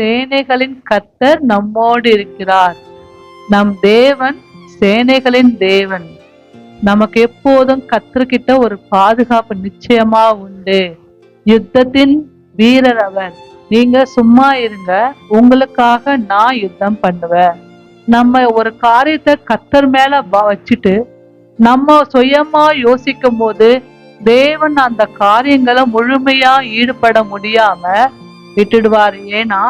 சேனைகளின் கத்தர் நம்மோடு இருக்கிறார். நம் தேவன் சேனைகளின் தேவன். நமக்கு எப்போதும் கத்தர்கிட்ட ஒரு பாதுகாப்பு நிச்சயமா உண்டு. யுத்தத்தின் வீரர் அவர். நீங்க சும்மா இருங்க. உங்களுக்காக நான் யுத்தம் பண்ணுவேன். நம்ம ஒரு காரியத்தை கத்தர் மேல வச்சுட்டு நம்ம சுயமா யோசிக்கும் போது தேவன் அந்த காரியங்களை முழுமையா ஈடுபட முடியாம விட்டுடுவார். ஏன்னா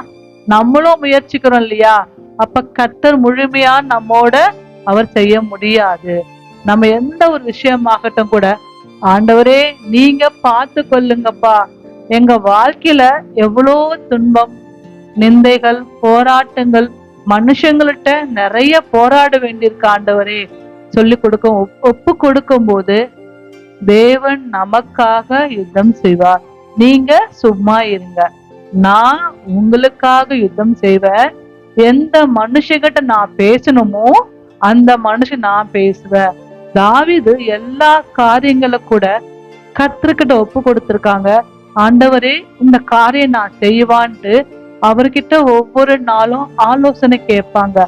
நம்மளும் முயற்சிக்கிறோம் இல்லையா? அப்ப கத்தர் முழுமையா நம்மோட அவர் செய்ய முடியாது. நம்ம எந்த ஒரு விஷயமாகட்டும் கூட ஆண்டவரே நீங்க பார்த்து கொள்ளுங்கப்பா. எங்க வாழ்க்கையில எவ்வளோ துன்பம் நிந்தைகள் போராட்டங்கள் மனுஷங்கள்ட்ட நிறைய போராட வேண்டியிருக்க ஆண்டவரே. சொல்லி கொடுக்கும் ஒப்- ஒப்பு கொடுக்கும் போது தேவன் நமக்காக யுத்தம் செய்வார். நீங்க சும்மா இருங்க. நான் உங்களுக்காக யுத்தம் செய்வேன் எந்த மனுஷகிட்ட நான் பேசணுமோ அந்த மனுஷன் நான் பேசுவேன் தாவிது எல்லா காரியங்களை கூட கத்துக்கிட்ட ஒப்பு கொடுத்திருக்காங்க. ஆண்டவரே இந்த காரியம் நான் செய்வான்ட்டு அவர்கிட்ட ஒவ்வொரு நாளும் ஆலோசனை கேட்பாங்க.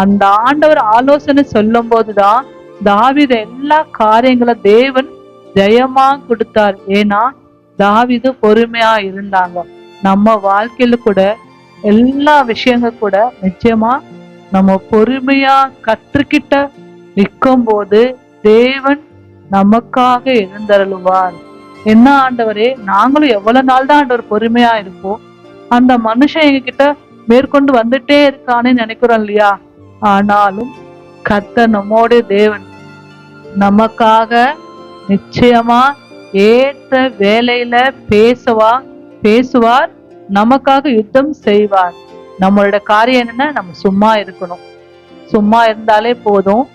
அந்த ஆண்டவர் ஆலோசனை சொல்லும் போதுதான் தாவித எல்லா காரியங்களை தேவன் ஜெயமா கொடுத்தார். ஏன்னா தாவிது பொறுமையா இருந்தாங்க. நம்ம வாழ்க்கையில கூட எல்லா விஷயங்கள் கூட நிச்சயமா நம்ம பொறுமையா கற்றுக்கிட்ட நிற்கும் போது தேவன் நமக்காக எழுந்தருளுவார். என்ன ஆண்டவரே நாங்களும் எவ்வளவு நாள் தான் ஆண்டவர் பொறுமையா இருப்போம். அந்த மனுஷன் எங்ககிட்ட மேற்கொண்டு வந்துட்டே இருக்கானே நினைக்கிறோம் இல்லையா? ஆனாலும் கத்த நம்மோட தேவன் நமக்காக நிச்சயமா ஏற்ற வேலையில பேசவா பேசுவார் நமக்காக யுத்தம் செய்வார். நம்மளோட காரியம் என்னன்னா நம்ம சும்மா இருக்கணும். சும்மா இருந்தாலே போதும்.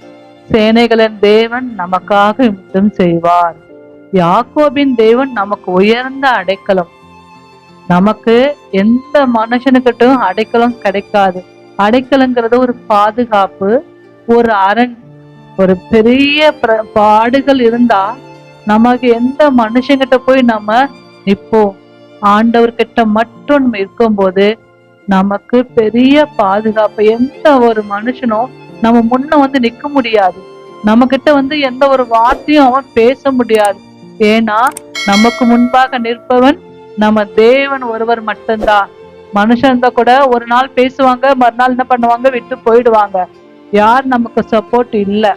சேனைகளின் தேவன் நமக்காக யுத்தம் செய்வார். யாக்கோபின் தேவன் நமக்கு உயர்ந்த அடைக்கலம். நமக்கு எந்த மனுஷனுக்கிட்டும் அடைக்கலம் கிடைக்காது. அடைக்கலங்கிறது ஒரு பாதுகாப்பு ஒரு அரண் ஒரு பெரிய பிர- பாடுகள் இருந்தா நமக்கு எந்த மனுஷங்கிட்ட போய் நம்ம நிற்போம் ஆண்டவர்கிட்ட மட்டும் நம்ம இருக்கும்போது நமக்கு பெரிய பாதுகாப்பு. எந்த ஒரு மனுஷனும் நம்ம முன்ன வந்து நிக்க முடியாது. நம்ம கிட்ட வந்து எந்த ஒரு வார்த்தையும் அவன் பேச முடியாது. ஏன்னா நமக்கு முன்பாக நிற்பவன் நம்ம தேவன் ஒருவர் மட்டும்தான். மனுஷன் கூட ஒரு நாள் பேசுவாங்க மறுநாள் என்ன பண்ணுவாங்க? விட்டு போயிடுவாங்க. யார் நமக்கு சப்போர்ட் இல்லை.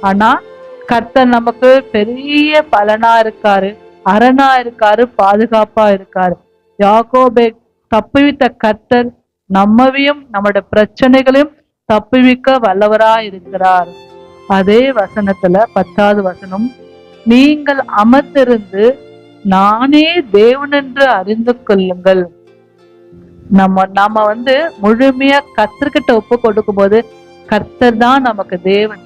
ஆனா கர்த்தர் நமக்கு பெரிய பலனா இருக்காரு. அரணா இருக்காரு பாதுகாப்பா இருக்காரு. யாக்கோபை தப்புவித்த கர்த்தர் நம்மவையும் நம்முடைய பிரச்சனைகளையும் தப்புவிக்க வல்லவரா இருக்கிறார் அதே வசனத்துல பத்தாவது வசனம் நீங்கள் அமர்ந்திருந்து நானே தேவன் என்று அறிந்து கொள்ளுங்கள். நம்ம நாம வந்து முழுமையா கர்த்தர்கிட்ட ஒப்பு கொடுக்கும் போது கர்த்தர் தான் நமக்கு தேவன்.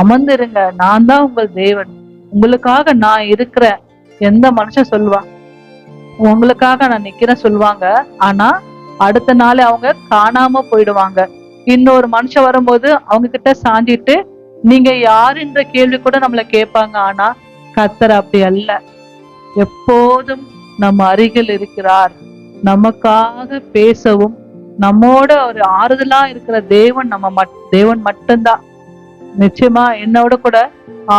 அமர்ந்திருங்க நான் தான் உங்கள் தேவன். உங்களுக்காக நான் இருக்கிறேன். எந்த மனுஷன் சொல்லுவா? உங்களுக்காக நான் நிக்கிறேன் சொல்லுவாங்க. ஆனா அடுத்த நாள் அவங்க காணாம போயிடுவாங்க. இன்னொரு மனுஷன் வரும்போது அவங்க கிட்ட சாஞ்சிட்டு நீங்க யாருன்ற கேள்வி கூட நம்மளை கேட்பாங்க. ஆனா கத்தர் அப்படி அல்ல. எப்போதும் நம்ம அருகில் இருக்கிறார். நமக்காக பேசவும் நம்மோட ஒரு ஆறுதலா இருக்கிற தேவன் நம்ம மட் தேவன் மட்டும்தான். நிச்சயமா என்னோட கூட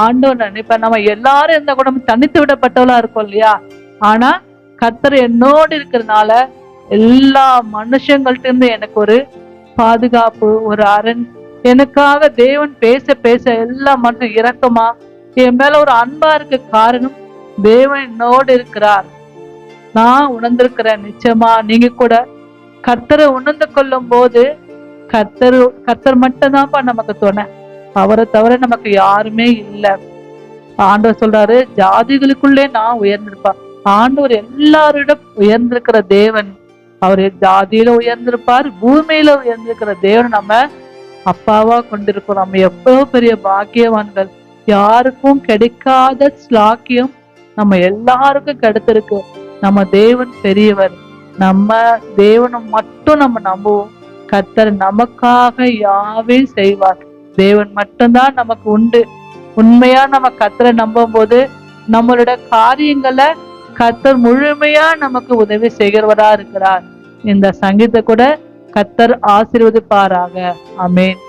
ஆண்டவர் நினைப்பேன் நம்ம எல்லாரும் இருந்தா கூட தனித்து விடப்பட்டவளா இருக்கோம் இல்லையா? ஆனா கர்த்தர் என்னோடு இருக்கிறதுனால எல்லா மனுஷங்கள்ட்ட இருந்து எனக்கு ஒரு பாதுகாப்பு ஒரு அரண் எனக்காக தேவன் பேச பேச எல்லா மனுஷன் இறக்கமா என் மேல ஒரு அன்பா இருக்க காரணம் தேவன் என்னோடு இருக்கிறார். நான் உணர்ந்திருக்கிறேன் நிச்சயமா. நீங்க கூட கர்த்தரை உணர்ந்து கொள்ளும் போது கர்த்தர் கர்த்தர் மட்டும்தான்ப்பா நமக்கு துணை. அவரை தவிர நமக்கு யாருமே இல்லை. ஆண்டவர் சொல்றாரு ஜாதிகளுக்குள்ளே நான் உயர்ந்திருப்பார். ஆண்டவர் எல்லாரிடம் உயர்ந்திருக்கிற தேவன். அவர் ஜாதியில உயர்ந்திருப்பார் பூமியில உயர்ந்திருக்கிற தேவன் நம்ம அப்பாவா கொண்டிருக்கோம் நம்ம எவ்வளவு பெரிய பாக்கியவான்கள். யாருக்கும் கிடைக்காத ஸ்லாக்கியம் நம்ம எல்லாருக்கும் கிடைத்திருக்கு. நம்ம தேவன் பெரியவர். நம்ம தேவனை மட்டும் நம்ம நம்புவோம். கத்தர் நமக்காக யாவே செய்வார். தேவன் மட்டும்தான் நமக்கு உண்டு. உண்மையா நம்ம கத்தரை நம்பும் போது நம்மளோட காரியங்களை கத்தர் முழுமையா நமக்கு உதவி செய்கிறவரா இருக்கிறார். இந்த சங்கீத கூட கத்தர் ஆசீர்வதிப்பாராக. அமேன்